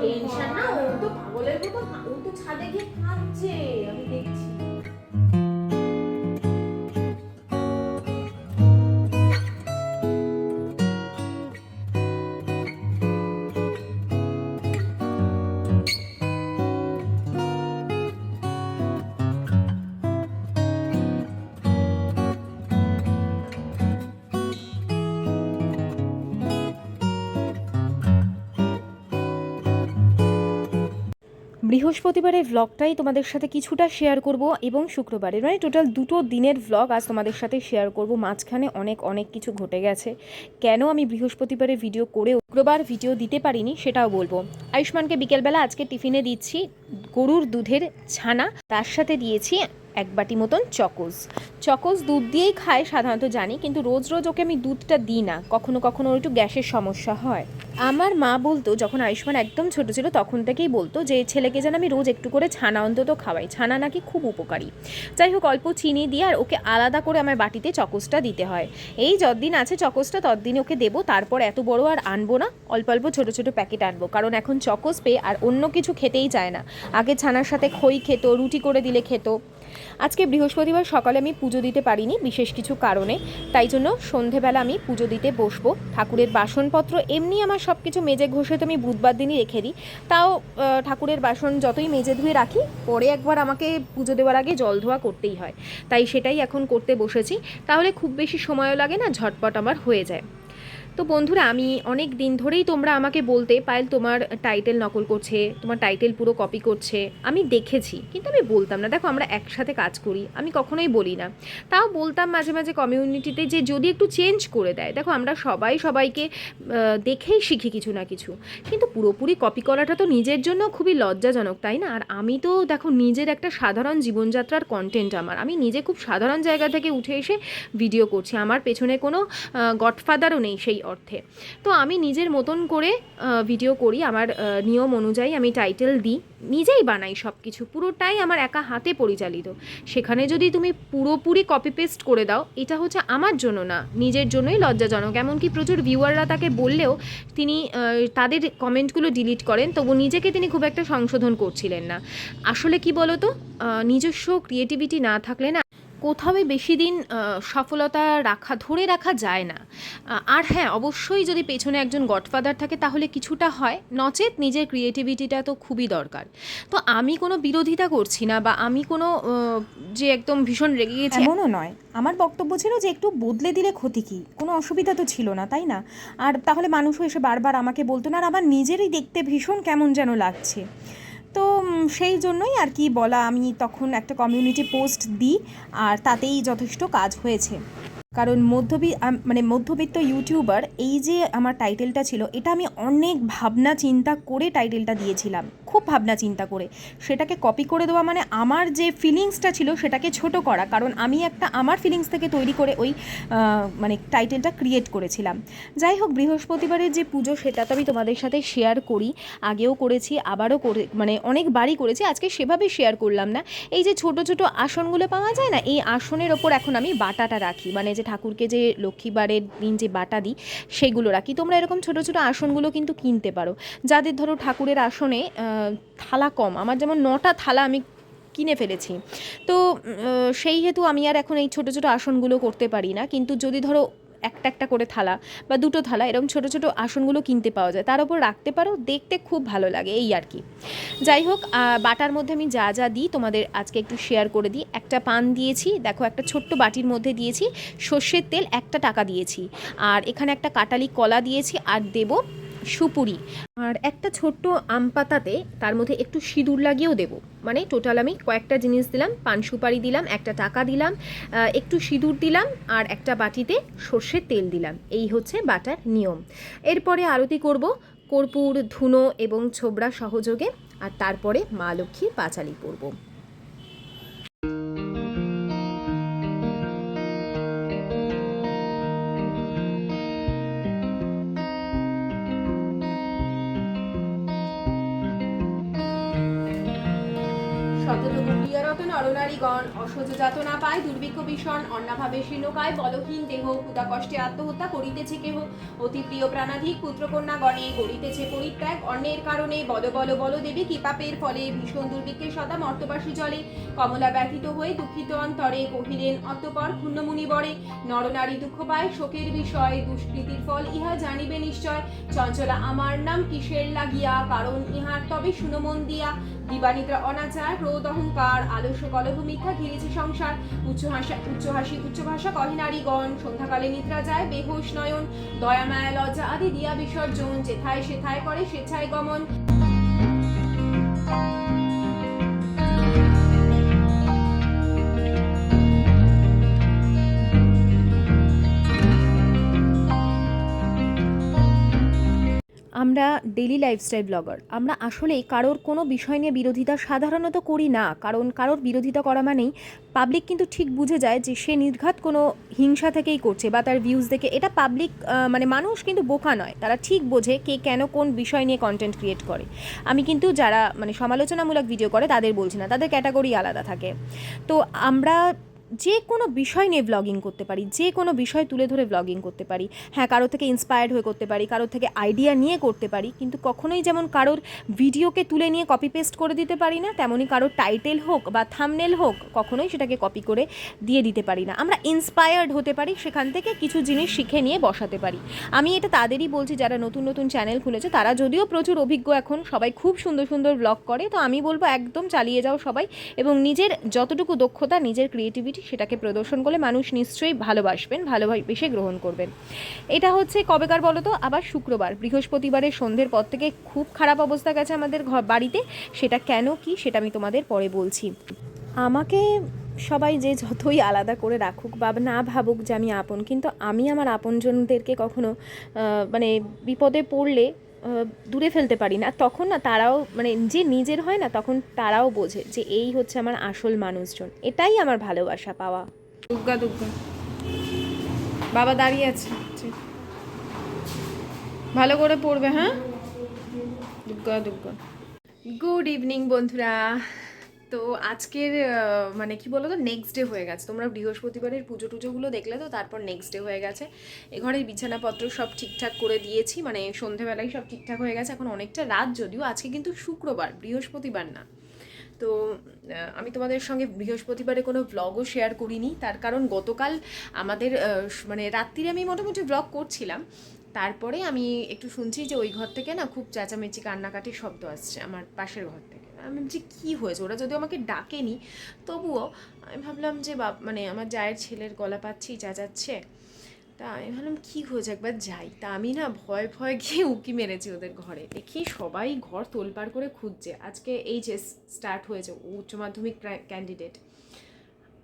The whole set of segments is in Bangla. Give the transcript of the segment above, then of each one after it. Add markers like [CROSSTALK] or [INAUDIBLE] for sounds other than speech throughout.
টেনশন না ও তো পাগলের মতো ও তো ছাদে গিয়ে কাঁদছে আমি দেখছি। বৃহস্পতিবারের ভ্লগটাই তোমাদের সাথে কিছুটা শেয়ার করব এবং শুক্রবারের মানে টোটাল দুটো দিনের ভ্লগ আজ তোমাদের সাথে শেয়ার করব। মাঝখানে অনেক অনেক কিছু ঘটে গেছে। কেন আমি বৃহস্পতিবারের ভিডিও করে শুক্রবার ভিডিও দিতে পারিনি সেটাও বলব। আয়ুষ্মানকে বিকেলবেলা আজকে টিফিনে দিচ্ছি গরুর দুধের ছানা। তার সাথে দিয়েছি এক বাটি মতন চকোজ চকোজ দুধ দিয়েই খায় সাধারণত জানি, কিন্তু রোজ রোজ ওকে আমি দুধটা দিই না। কখনো কখনো ওর একটু গ্যাসের সমস্যা হয়। আমার মা বলতো, যখন আয়ুষ্মান একদম ছোট ছিল, তখন থেকেই বলতো যে, ছেলেকে যেন আমি রোজ একটু করে ছানা অন্তত খাওয়াই। ছানা নাকি খুব উপকারী। যাই হোক, অল্প চিনি দিয়ে আর ওকে আলাদা করে আমার বাটিতে চকোসটা দিতে হয়। এই যতদিন আছে চকোসটা ততদিন ওকে দেবো। তারপর এত বড় আর আনব না। অল্প অল্প ছোট ছোট প্যাকেট আনব। কারণ এখন চকোস পেয়ে আর অন্য কিছু খেতেই চায় না। আগে ছানার সাথে খই খেত, রুটি করে দিলে খেত। আজকে বৃহস্পতিবার সকালে আমি পুজো দিতে পারিনি, বিশেষ কিছু কারণে। তাই জন্য সন্ধেবেলা আমি পুজো দিতে বসবো। ঠাকুরের বাসনপত্র এমনি আমার সব কিছু মেজে ঘষে তো আমি বুধবার দিনই রেখে দিই। তাও ঠাকুরের বাসন যতই মেজে ধুয়ে রাখি, পরে একবার আমাকে পুজো দেওয়ার আগে জল ধোয়া করতেই হয়। তাই সেটাই এখন করতে বসেছি। তাহলে খুব বেশি সময়ও লাগে না, ঝটপট আমার হয়ে যায়। তো বন্ধুরা, আমি অনেক দিন ধরেই তোমরা আমাকে বলতে পায়েল তোমার টাইটেল নকল করছে, তোমার টাইটেল পুরো কপি করছে। আমি দেখেছি, কিন্তু আমি বলতাম না। দেখো, আমরা একসাথে কাজ করি, আমি কখনোই বলি না। তাও বলতাম মাঝে মাঝে কমিউনিটিতে যে যদি একটু চেঞ্জ করে দেয়, দেখো, আমরা সবাই সবাইকে দেখেই শিখি কিছু না কিছু। কিন্তু পুরোপুরি কপি করাটা তো নিজের জন্য খুবই লজ্জাজনক, তাই না? আর আমি তো, দেখো, নিজের একটা সাধারণ জীবনযাত্রার কন্টেন্ট আমার। আমি নিজে খুব সাধারণ জায়গা থেকে উঠে এসে ভিডিও করছি। আমার পেছনে কোনো গডফাদারও নেই সেই অর্থে। তো আমি নিজের মতন করে ভিডিও করি। আমার নিয়ম অনুযায়ী আমি টাইটেল দিই। নিজেই বানাই সব কিছু পুরোটাই আমার একা হাতে পরিচালিত। সেখানে যদি তুমি পুরোপুরি কপি পেস্ট করে দাও, এটা হচ্ছে আমার জন্য না, নিজের জন্যই লজ্জাজনক। এমনকি প্রচুর ভিউয়াররা তাকে বললেও তিনি তাদের কমেন্টগুলো ডিলিট করেন, তবু নিজেকে তিনি খুব একটা সংশোধন করছিলেন না। আসলে কি বলতো? নিজস্ব ক্রিয়েটিভিটি না থাকলে না কোথাও বেশি দিন সফলতা রাখা, ধরে রাখা যায় না। আর হ্যাঁ অবশ্যই যদি পেছনে একজন গডফাদার থাকে, তাহলে কিছুটা হয়। নচেত নিজের ক্রিয়েটিভিটিটা তো খুবই দরকার। তো আমি কোনো বিরোধিতা করছি না বা আমি কোনো যে একদম ভীষণ রেগে গেছি এমনও নয়। আমার বক্তব্য ছিল যে একটু বদলে দিলে ক্ষতি কী? কোনো অসুবিধা তো ছিল না, তাই না? আর তাহলে মানুষও এসে বারবার আমাকে বলতো, না আর আমার নিজেরই দেখতে ভীষণ কেমন যেন লাগছে। তো সেই জন্যই আর কি বলা আমি তখন একটা কমিউনিটি পোস্ট দিই, আর তাতেই যথেষ্ট কাজ হয়েছে। কারণ মধ্যবি মানে মধ্যবিত্ত ইউটিউবার এই যে আমার টাইটেলটা ছিল, এটা আমি অনেক ভাবনা চিন্তা করে টাইটেলটা দিয়েছিলাম। খুব ভাবনা চিন্তা করে। সেটাকে কপি করে দেওয়া মানে আমার যে ফিলিংসটা ছিল সেটাকে ছোট করা। কারণ আমি একটা আমার ফিলিংস থেকে তৈরি করে ওই মানে টাইটেলটা ক্রিয়েট করেছিলাম। যাই হোক, বৃহস্পতিবারের যে পুজো সেটা তো আমি তোমাদের সাথে শেয়ার করি। আগেও করেছি, আবারও করে মানে অনেকবারই করেছি। আজকে সেভাবে শেয়ার করলাম না। এই যে ছোট ছোট আসনগুলো পাওয়া যায় না, এই আসনের ওপর এখন আমি বাটাটা রাখি। মানে যে ঠাকুরকে যে লক্ষ্মীবারের দিন যে বাটা দিই, সেগুলো রাখি। তোমরা এরকম ছোট ছোট আসনগুলো কিন্তু কিনতে পারো। যাদের ধরো ঠাকুরের আসনে থালা কম। আমার যেমন নটা থালা আমি কিনে ফেলেছি। তো সেই হেতু আমি আর এখন এই ছোটো ছোটো আসনগুলো করতে পারি না। কিন্তু যদি ধরো একটা একটা করে থালা বা দুটো থালা এরকম ছোট ছোট আসনগুলো কিনতে পাওয়া যায়, তার উপর রাখতে পারো, দেখতে খুব ভালো লাগে, এই আর কি। যাই হোক বাটার মধ্যে আমি যা যা দিই তোমাদের আজকে একটু শেয়ার করে দিই। একটা পান দিয়েছি, দেখো একটা ছোট্ট বাটির মধ্যে দিয়েছি, সর্ষের তেল একটা টাকা দিয়েছি। আর এখানে একটা কাটালি কলা দিয়েছি, আর দেব সুপুরি। আর একটা ছোট্ট আম পাতাতে তার মধ্যে একটু সিঁদুর লাগিয়েও দেব। মানে টোটাল আমি কয়েকটা জিনিস দিলাম, পান সুপারি দিলাম, একটা টাকা দিলাম একটু সিঁদুর দিলাম আর একটা বাটিতে সর্ষের তেল দিলাম। এই হচ্ছে বাটার নিয়ম। এরপরে আরতি করব কর্পূর, ধুনো এবং ছোবড়া সহযোগে আর তারপরে মা লক্ষ্মীর পাঁচালি পরব। প্রিয়রত নরনারীগণ অসহ্য যাতনা পায়, দুর্ভিক্ষ ভীষণ, অন্নাভাবে শীর্ণকায় বলহীন দেহ ক্ষুদা কষ্টে আত্মহত্যা করিতেছে কেহ। অতি প্রিয় প্রাণাধিক পুত্রকন্যা গণে করিতেছে পরিত্যাগ অন্যের কারণে বল বল বল দেবী কি পাপের ফলে। ভীষণ দুর্ভিক্ষে সদা মর্তবাসী জলে। কমলা ব্যথিত হয়ে দুঃখিত অন্তরে কহিলেন, অতপর ক্ষুণ্ণমুনি বরে, নরনারী দুঃখ পায় শোকের বিষয়, দুষ্কৃতির ফল ইহা জানিবে নিশ্চয়। চঞ্চলা, আমার নাম কিসের লাগিয়া? কারণ ইহার তবে শুনমন দিয়া। দিবানিদ্রা অনাচার ক্রোধ অহংকার আলস্য কলহ, মিথ্যা ঘিরেছে সংসার। উচ্চ হাসা, উচ্চ হাসি, উচ্চ ভাষা, কহে নারীগণ, সন্ধ্যাকালে নিদ্রা যায়, বেহুশ নয়ন, দয়া, মায়া, লজ্জা আদি দিয়া বিসর্জন, যেথায় সেথায় করে স্বেচ্ছায় গমন। আমরা ডেলি লাইফস্টাইল ব্লগার আমরা আসলেই কারোর কোনো বিষয় নিয়ে বিরোধিতা সাধারণত করি না, কারণ কারোর বিরোধিতা করা মানেই পাবলিক কিন্তু ঠিক বুঝে যায় যে সে নির্ঘাত কোনো হিংসা থেকেই করছে বা তার ভিউজ দেখে। এটা পাবলিক মানে মানুষ কিন্তু বোকা নয়, তারা ঠিক বোঝে কে কেন কোন বিষয় নিয়ে কন্টেন্ট ক্রিয়েট করে। আমি কিন্তু যারা মানে সমালোচনামূলক ভিডিও করে তাদের বলছি না, তাদের ক্যাটাগরি আলাদা থাকে। তো আমরা যে কোনো বিষয় নিয়ে ব্লগিং করতে পারি, যে কোনো বিষয় তুলে ধরে ব্লগিং করতে পারি। হ্যাঁ কারোর থেকে ইন্সপায়ার্ড হয়ে করতে পারি, কারোর থেকে আইডিয়া নিয়ে করতে পারি, কিন্তু কখনোই যেমন কারোর ভিডিওকে তুলে নিয়ে কপি পেস্ট করে দিতে পারি না তেমনই কারোর টাইটেল হোক বা থামনেল হোক, কখনোই সেটাকে কপি করে দিয়ে দিতে পারি না। আমরা ইন্সপায়ার্ড হতে পারি, সেখান থেকে কিছু জিনিস শিখে নিয়ে বসাতে পারি। আমি এটা তাদেরই বলছি, যারা নতুন নতুন চ্যানেল খুলেছে, তারা যদিও প্রচুর অভিজ্ঞ এখন, সবাই খুব সুন্দর সুন্দর ব্লগ করে, তো আমি বলব একদম চালিয়ে যাও সবাই, এবং নিজের যতটুকু দক্ষতা, নিজের ক্রিয়েটিভিটি সেটাকে প্রদর্শন করলে মানুষ নিশ্চয়ই ভালোবাসবেন ভালোবেসে গ্রহণ করবেন। এটা হচ্ছে কবেকার বলো তো আবার শুক্রবার, বৃহস্পতিবারের সন্ধ্যের পর থেকে খুব খারাপ অবস্থা গেছে আমাদের ঘর, বাড়িতে। সেটা কেন, কি, সেটা আমি তোমাদের পরে বলছি। আমাকে সবাই যে যতই আলাদা করে রাখুক বা না ভাবুক যে আমি আপন, কিন্তু আমি আমার আপনজনদেরকে কখনো মানে বিপদে পড়লে দূরে ফেলতে পারি না, তখন না তারাও মানে যে নিজের হয় না, তখন তারাও বোঝে যে এই হচ্ছে আমার আসল মানুষজন। এটাই আমার ভালোবাসা পাওয়া। দুগ্গা দুগ্গা। বাবা দাঁড়িয়ে আছে। ভালো করে পড়বে হ্যাঁ? দুগ্গা দুগ্গা। গুড ইভিনিং, বন্ধুরা। তো আজকের মানে কি বলো তো নেক্সট ডে হয়ে গেছে। তোমরা বৃহস্পতিবারের পুজো টুজোগুলো দেখলে তো, তারপর নেক্সট ডে হয়ে গেছে। ঘরের বিছানাপত্র সব ঠিকঠাক করে দিয়েছি মানে সন্ধেবেলায় সব ঠিকঠাক হয়ে গেছে। এখন অনেকটা রাত যদিও, আজকে কিন্তু শুক্রবার, বৃহস্পতিবার না। তো আমি তোমাদের সঙ্গে বৃহস্পতিবারে কোনো ব্লগও শেয়ার করিনি। তার কারণ গতকাল আমাদের মানে রাত্রিরে আমি মোটামুটি ব্লগ করছিলাম। তারপরে আমি একটু শুনছি যে ওই ঘর থেকে না খুব চেঁচামেচি, কান্নাকাটির শব্দ আসছে আমার পাশের ঘর থেকে। আমি যে কী হয়েছে? ওরা যদিও আমাকে ডাকেনি, তবুও আমি ভাবলাম যে বাপ মানে আমার জায়ের ছেলের গলা পাচ্ছি, চেঁচাচ্ছে। তা আমি ভাবলাম কী হয়েছে? একবার যাই। তা আমি না ভয় ভয় গিয়ে উঁকি মেরেছি ওদের ঘরে। দেখি সবাই ঘর তোলপাড় করে খুঁজছে। আজকে এইচএস স্টার্ট হয়েছে, উচ্চ মাধ্যমিক ক্যান্ডিডেট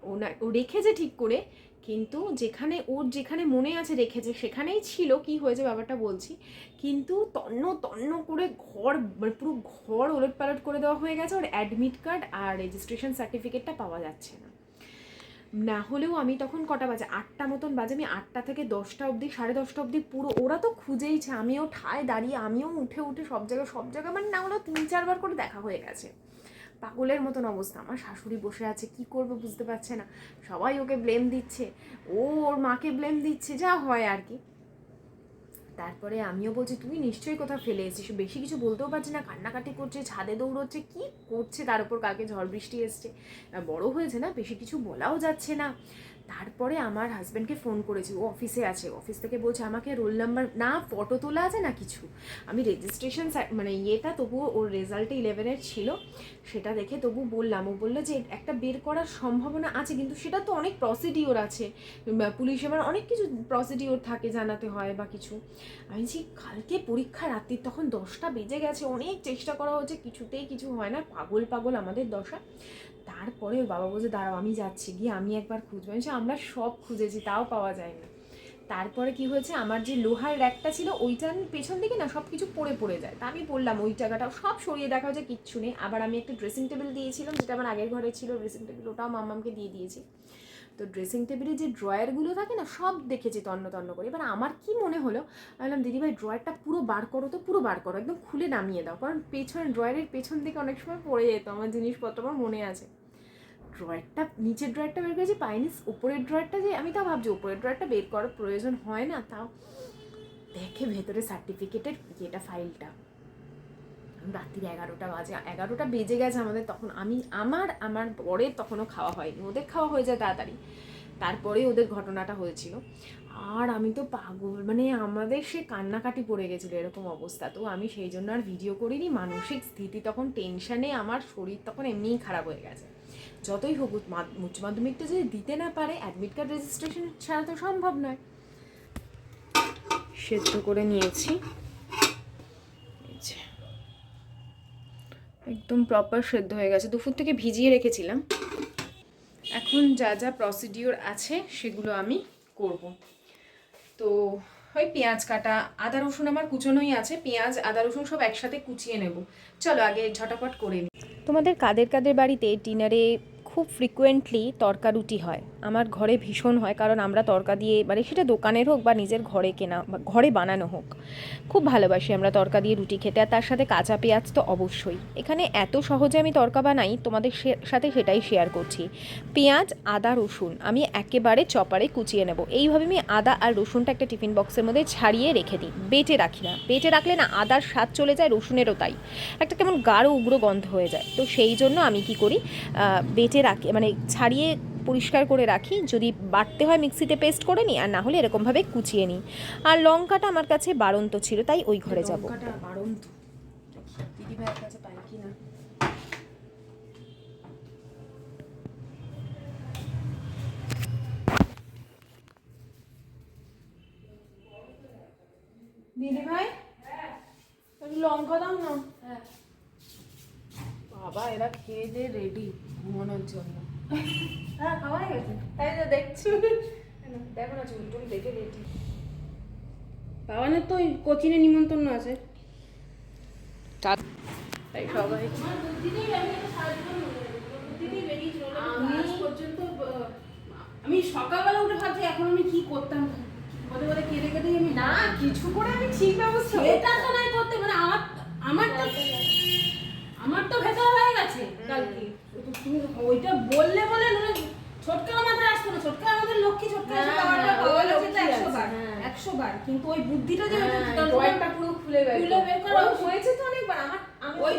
ও না, ও রেখেছে ঠিক করে কিন্তু যেখানে ওর যেখানে মনে আছে রেখেছে, সেখানেই ছিল কি হয়েছে ব্যাপারটা বলছি। কিন্তু তন্ন তন্ন করে ঘর মানে পুরো ঘর ওলট পালট করে দেওয়া হয়ে গেছে, ওর অ্যাডমিট কার্ড আর রেজিস্ট্রেশন সার্টিফিকেটটা পাওয়া যাচ্ছে না। না হলেও আমি তখন কটা বাজে? আটটা মতন বাজে। আমি আটটা থেকে দশটা অবধি, সাড়ে দশটা অবধি পুরো, ওরা তো খুঁজেইছে আমিও ঠায় দাঁড়িয়ে, আমিও উঠে উঠে সব জায়গায় সব জায়গায় মানে না হলেও তিন চারবার করে দেখা হয়ে গেছে। পাগলের মতন অবস্থা। আমার শাশুড়ি বসে আছে, কি করবে বুঝতে পারছে না। সবাই ওকে ব্লেম দিচ্ছে। ও ওর মাকে ব্লেম দিচ্ছে, যা হয় আর কি। তারপরে আমিও বলছি, তুই নিশ্চয়ই কোথাও ফেলে এসেছিস। বেশি কিছু বলতেও পারছি না। কান্নাকাটি করছে, ছাদে দৌড়চ্ছে, কি করছে? তার উপর কালকে ঝড় বৃষ্টি এসছে। বড় হয়েছে না? বেশি কিছু বলাও যাচ্ছে না। তারপরে আমার হাজব্যান্ডকে ফোন করেছি, ও অফিসে আছে অফিস থেকে বলছে আমাকে রোল নাম্বার না ফটো তোলা আছে না কিছু? আমি রেজিস্ট্রেশন মানে ইয়েটা তবুও ওর রেজাল্টে ইলেভেনের ছিল, সেটা দেখে তবু বললাম। ও বলল যে একটা বের করার সম্ভাবনা আছে, কিন্তু সেটা তো অনেক প্রসিডিওর আছে। পুলিশ এবার অনেক কিছু প্রসিডিওর থাকে জানাতে হয় বা কিছু। আমি যে কালকে পরীক্ষা রাত্রির, তখন দশটা বেজে গেছে, অনেক চেষ্টা করা হচ্ছে, কিছুতেই কিছু হয় না, পাগল পাগল আমাদের দশা। তারপরে ওর বাবা বলছে, দাঁড়াও, আমি যাচ্ছি। গিয়ে আমি একবার খুঁজবো। আমি আমরা সব খুঁজেছি, তাও পাওয়া যায়নি। তারপরে কি হয়েছে, আমার যে লোহার র্যাকটা ছিল, ওইটার পেছন দিকে না সব কিছু পড়ে পড়ে যায়। তা আমি বললাম, ওই টাকাটাও সব সরিয়ে দেখা যায় কিচ্ছু নেই। আবার আমি একটা ড্রেসিং টেবিল দিয়েছিলাম, যেটা আমার আগের ঘরে ছিল ড্রেসিং টেবিল ওটাও মাম্মামকে দিয়ে দিয়েছি। তো ড্রেসিং টেবিলে যে ড্রয়ারগুলো থাকে না, সব দেখেছি তন্ন তন্ন করে। এবার আমার কি মনে হলো বললাম দিদিভাই ড্রয়ারটা পুরো বার করো তো, পুরো বার করো, একদম খুলে নামিয়ে দাও। কারণ পেছনে ড্রয়ারের পেছন দিকে অনেক সময় পড়ে যেত, আমার জিনিসপত্র আমার মনে আছে। ড্রয়ারটা নিচের ড্রয়ারটা বের করেছি পাইনি উপরের ড্রয়ারটা যে, আমি তাও ভাবছি, উপরের ড্রয়ারটা বের করার প্রয়োজন হয় না, তাও দেখে ভেতরে সার্টিফিকেটের ইয়েটা ফাইলটা রাত্রির এগারোটা বাজে, এগারোটা বেজে গেছে আমাদের, তখন আমি, আমার আমার পরে তখনও খাওয়া হয়নি। ওদের খাওয়া হয়ে যায় তাড়াতাড়ি। তারপরে ওদের ঘটনাটা হয়েছিল। আর আমি তো পাগল মানে আমাদের সে কান্নাকাটি পড়ে গেছিল এরকম অবস্থা। তো আমি সেই জন্য আর ভিডিও করিনি। মানসিক স্থিতি তখন টেনশানে আমার শরীর তখন এমনিই খারাপ হয়ে গেছে। যতই হোক উচ্চ মাধ্যমিকটা যদি দিতে না পারে অ্যাডমিট কার্ড রেজিস্ট্রেশন ছাড়া তো সম্ভব নয়। সেদ্ধ করে নিয়েছি। একদম প্রপার সেদ্ধ হয়ে গেছে। দুপুর থেকে ভিজিয়ে রেখেছিলাম। এখন যা যা প্রসিডিওর আছে, সেগুলো আমি করব। তো ওই পেঁয়াজ কাটা, আদা রসুন আমার কুচোনোই আছে, পেঁয়াজ, আদা রসুন সব একসাথে কুচিয়ে নেব। চলো আগে ঝটাপট করে নিই তোমাদের কাদের কাদের বাড়িতে ডিনারে খুব ফ্রিকুয়েন্টলি তরকা রুটি হয়? আমার ঘরে ভীষণ হয়, কারণ আমরা তরকা দিয়ে মানে সেটা দোকানের হোক বা নিজের ঘরে কেনা, বা ঘরে বানানো হোক, খুব ভালোবাসি আমরা তরকা দিয়ে রুটি খেতে, আর তার সাথে কাঁচা পেঁয়াজ তো অবশ্যই। এখানে এত সহজে আমি তরকা বানাই, তোমাদের সাথে সেটাই শেয়ার করছি। পেঁয়াজ, আদা, রসুন, আমি একেবারে চপারে কুচিয়ে নেব। এইভাবে আমি আদা আর রসুনটা একটা টিফিন বক্সের মধ্যে ছাড়িয়ে রেখে দিই, বেটে রাখি না। বেটে রাখলে না আদার স্বাদ চলে যায়, রসুনেরও তাই। একটা কেমন গাঢ়, উগ্র গন্ধ হয়ে যায়। তো সেই জন্য আমি কি করি বেটে রাখি মানে ছাড়িয়ে পরিষ্কার করে রাখি যদি বাটতে হয় মিক্সিতে পেস্ট করে নিই আর না হলে এরকমভাবে কুচিয়ে নিই। আর লঙ্কাটা আমার কাছে বাড়ন্ত ছিল তাই ওই ঘরে যাব। দিদি ভাই? লঙ্কা দাও না। বাবা এরা খেয়ে দিয়ে রেডি ঘুমানোর জন্য। হ্যাঁ গেছে তাই তো দেখছি। দেখো না চুল টুল দেখে পাওয়ানের তো ওই কোচিনে নিমন্ত্রণ আছে। তাই সবাই আমি সকালবেলা উঠে ভাবছি এখন আমি কি করতাম? পদে পদে কেঁদে কেঁদে আমি? না কিছু করে আমি ঠিক ব্যবস্থা সেটা তো নাই করতে মানে আমার আমার তো আমার তো ভেতর হয়ে গেছে কালকে তো তুমি ওইটা বললে বলে নয় ছোটকা মাথায় আসতো না ছোটকা আমাদের লক্ষ্মী ছোটকা হ্যাঁ, খাবারটা হ্যাঁ, পাওয়া ওই গেছে তো লক্ষ্মী একশো আছে, বার হ্যাঁ। একশো বার কিন্তু ওই বুদ্ধিটা যে হ্যাঁ, ওইটা পুরো খুলে বের খুলে বের করা হয়েছে তো অনেকবার আমার আমি ওই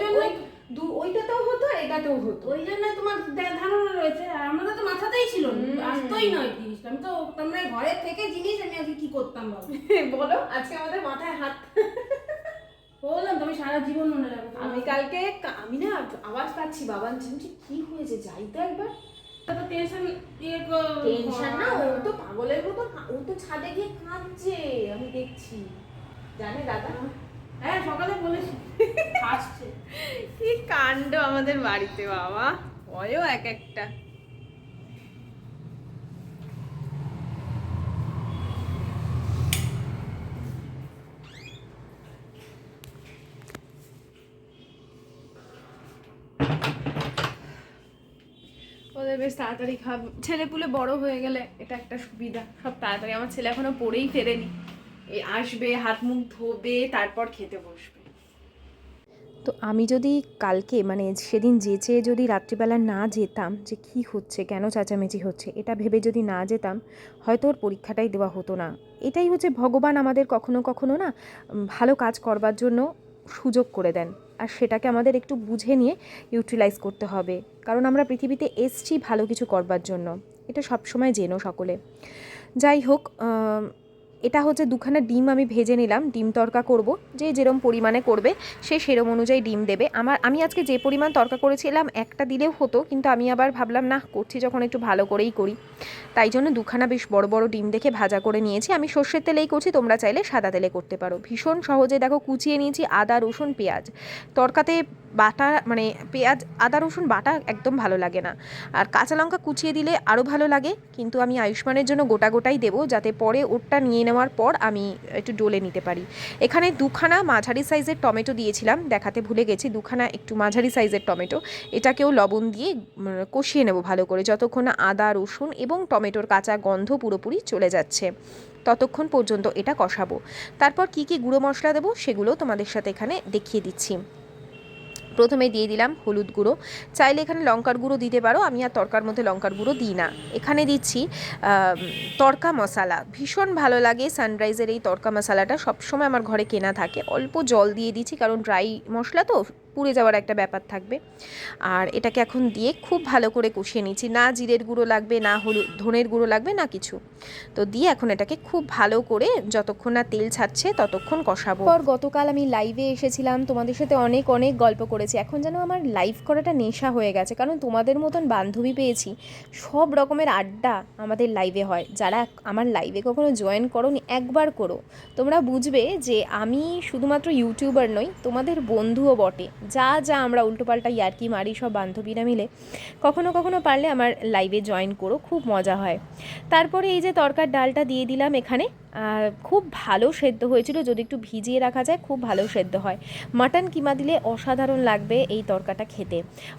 দু- ওইটাতেও হতো আর এটাতেও হতো। ওই জন্য তোমার ধারণা রয়েছে আর আমাদের তো মাথাতেই ছিল আসতোই নয় জিনিসটা। আমি তো তোমরা ঘরে থেকে জিনিস আমি আজকে কি করতাম বাবু [LAUGHS] বলো। আজকে আমাদের মাথায় হাত। [LAUGHS] বললাম তুমি সারা জীবন মনে রাখো আমি কালকে আমি না আওয়াজ পাচ্ছি বাবা আমি কি হয়েছে? যাই তো একবার। টেনশন ইয়ে টেনশন না ও তো পাগলের মতো ও তো ছাদে গিয়ে কাঁদছে আমি দেখছি। জানে দাদা? হ্যাঁ সকালে বলেছি। [LAUGHS] হাসছে। কি কাণ্ড আমাদের বাড়িতে বাবা। ভয়ও এক একটা। বেশ তাড়াতাড়ি খাব। ছেলে পুলে বড় হয়ে গেলে এটা একটা সুবিধা, সব তাড়াতাড়ি। আমার ছেলে এখনও পড়েই ফেরেনি। এই আসবে, হাত মুখ ধোবে, তারপর খেতে বসবে। তো আমি যদি কালকে মানে সেদিন যেচে যদি রাত্রিবেলা না যেতাম যে কি হচ্ছে, কেন চেঁচামেচি হচ্ছে, এটা ভেবে যদি না যেতাম, হয়তো ওর পরীক্ষাটাই দেওয়া হতো না। এটাই হচ্ছে ভগবান আমাদের কখনো কখনো না ভালো কাজ করবার জন্য সুযোগ করে দেন। আর সেটাকে আমাদের একটু বুঝে নিয়ে ইউটিলাইজ করতে হবে। কারণ আমরা পৃথিবীতে এসছি ভালো কিছু করবার জন্য। এটা সবসময় জেনো সকলে। যাই হোক এটা হচ্ছে দুখানা ডিম আমি ভেজে নিলাম, ডিম তরকা করব। যে যেরম পরিমাণে করবে, সে সেরম অনুযায়ী ডিম দেবে। আমার, আমি আজকে যে পরিমাণ তরকা করেছিলাম, একটা দিলেও হতো, কিন্তু আমি আবার ভাবলাম না করছি যখন একটু ভালো করেই করি। তাই জন্য দুখানা বেশ বড় বড় ডিম দেখে ভাজা করে নিয়েছি। আমি সর্ষের তেলেই করছি, তোমরা চাইলে সাদা তেলে করতে পারো। ভীষণ সহজে দেখো, কুচিয়ে নিয়েছি আদা, রসুন, পেঁয়াজ। তরকাতে বাটা মানে পেঁয়াজ, আদা, রসুন, বাটা একদম ভালো লাগে না। আর কাঁচা লঙ্কা কুচিয়ে দিলে আরও ভালো লাগে, কিন্তু আমি আয়ুষ্মানের জন্য গোটা গোটাই দেবো, যাতে পরে ওরটা নিয়ে নেওয়ার পর আমি একটু ডলে নিতে পারি। এখানে দুখানা মাঝারি সাইজের টমেটো দিয়েছিলাম, দেখাতে ভুলে গেছি, দুখানা একটু মাঝারি সাইজের টমেটো। এটাকেও লবণ দিয়ে কষিয়ে নেব ভালো করে, যতক্ষণ না আদা, রসুন এবং টমেটোর কাঁচা গন্ধ পুরোপুরি চলে যাচ্ছে। ততক্ষণ পর্যন্ত এটা কষাবো। তারপর কি কি গুঁড়ো মশলা দেবো সেগুলো তোমাদের সাথে এখানে দেখিয়ে দিচ্ছি। প্রথমে দিয়ে দিলাম হলুদ গুঁড়ো। চাইলে এখানে লঙ্কার গুঁড়ো দিতে পারো, আমি আর তরকার মধ্যে লঙ্কার গুঁড়ো দিই না। এখানে দিচ্ছি তরকা মশলা। ভীষণ ভালো লাগে সানরাইজের এই তরকা মশলাটা, সবসময় আমার ঘরে কেনা থাকে। অল্প জল দিয়ে দিচ্ছি, কারণ ড্রাই মশলা তো পুড়ে যাওয়ার একটা ব্যাপার থাকবে। আর এটাকে এখন দিয়ে খুব ভালো করে কষিয়ে নিচ্ছি। না জিরের গুঁড়ো লাগবে, না হলুদ, ধনের গুঁড়ো লাগবে, না কিছু। তো দিয়ে এখন এটাকে খুব ভালো করে যতক্ষণ না তেল ছাড়ছে ততক্ষণ কষাবো। পর গতকাল আমি লাইভে এসেছিলাম। তোমাদের সাথে অনেক অনেক গল্প করেছি। এখন যেন আমার লাইভ করাটা নেশা হয়ে গেছে। কারণ তোমাদের মতন বান্ধবী পেয়েছি। সব রকমের আড্ডা আমাদের লাইভে হয়। যারা আমার লাইভে কখনো জয়েন করোনি, একবার করো। তোমরা বুঝবে যে আমি শুধুমাত্র ইউটিউবার নই, তোমাদের বন্ধুও বটে। যা যা আমরা উল্টোপাল্টা ইয়ার্কি মারি সব বান্ধবীরা মিলে, কখনো কখনো পারলে আমার লাইভে জয়েন করো, খুব মজা হয়। তারপরে এই যে তরকার ডালটা দিয়ে দিলাম এখানে খুব ভালো সেদ্ধ হয়েছিল, যদি একটু ভিজিয়ে রাখা যায় খুব ভালো সেদ্ধ হয়। মাটন কিমা দিলে অসাধারণ লাগবে এই তরকাটা খেতে।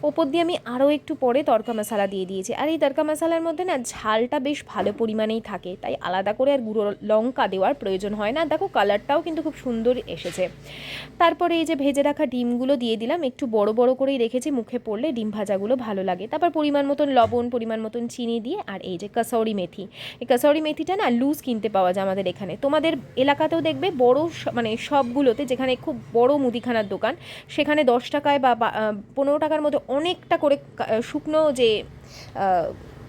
ওপর দিয়ে আমি আরও একটু পরে তরকা মশলা দিয়ে দিয়েছি। আর এই তরকা মশলার মধ্যে না ঝালটা বেশ ভালো পরিমাণেই থাকে, তাই আলাদা করে আর গুঁড়ো লঙ্কা দেওয়ার প্রয়োজন হয় না। দেখো কালারটাও কিন্তু খুব সুন্দর এসেছে। তারপরে এই যে ভেজে রাখা ডিমগুলো দিয়ে দিলাম, একটু বড় বড় করেই রেখেছি, মুখে পড়লে ডিম ভাজাগুলো ভালো লাগে। তারপর পরিমাণ মতন লবণ, পরিমাণ মতন চিনি দিয়ে, আর এই যে কাসৌরি মেথি। এই কাসৌরি মেথিটা না লুজ কিনতে পাওয়া যায় আমাদের এখানে। তোমাদের এলাকাতেও দেখবে বড় মানে সবগুলোতে যেখানে খুব বড় মুদিখানার দোকান, সেখানে দশ টাকায় বা পনেরো টাকার মধ্যে অনেকটা করে শুকনো যে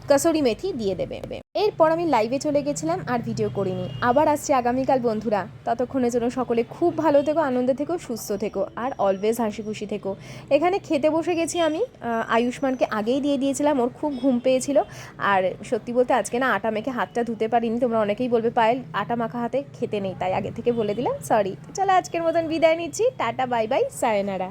কাসুরি মেথি দিয়ে দেবে। এরপর আমি লাইভে চলে গেছিলাম আর ভিডিও করিনি। আবার আসছি আগামীকাল বন্ধুরা। ততক্ষণের জন্য সকলে খুব ভালো থেকো, আনন্দে থেকো, সুস্থ থেকো আর অলওয়েজ হাসি খুশি থেকো। এখানে খেতে বসে গেছি আমি। আয়ুষ্মানকে আগেই দিয়ে দিয়েছিলাম, ওর খুব ঘুম পেয়েছিল। আর সত্যি বলতে আজকে না আটা মেখে হাতটা ধুতে পারিনি, তোমরা অনেকেই বলবে পায়েল, আটা মাখা হাতে খেতে নেই, তাই আগে থেকে বলে দিলাম সরি চলো আজকের মতন বিদায় নিচ্ছি, টাটা বাই বাই সায়নারা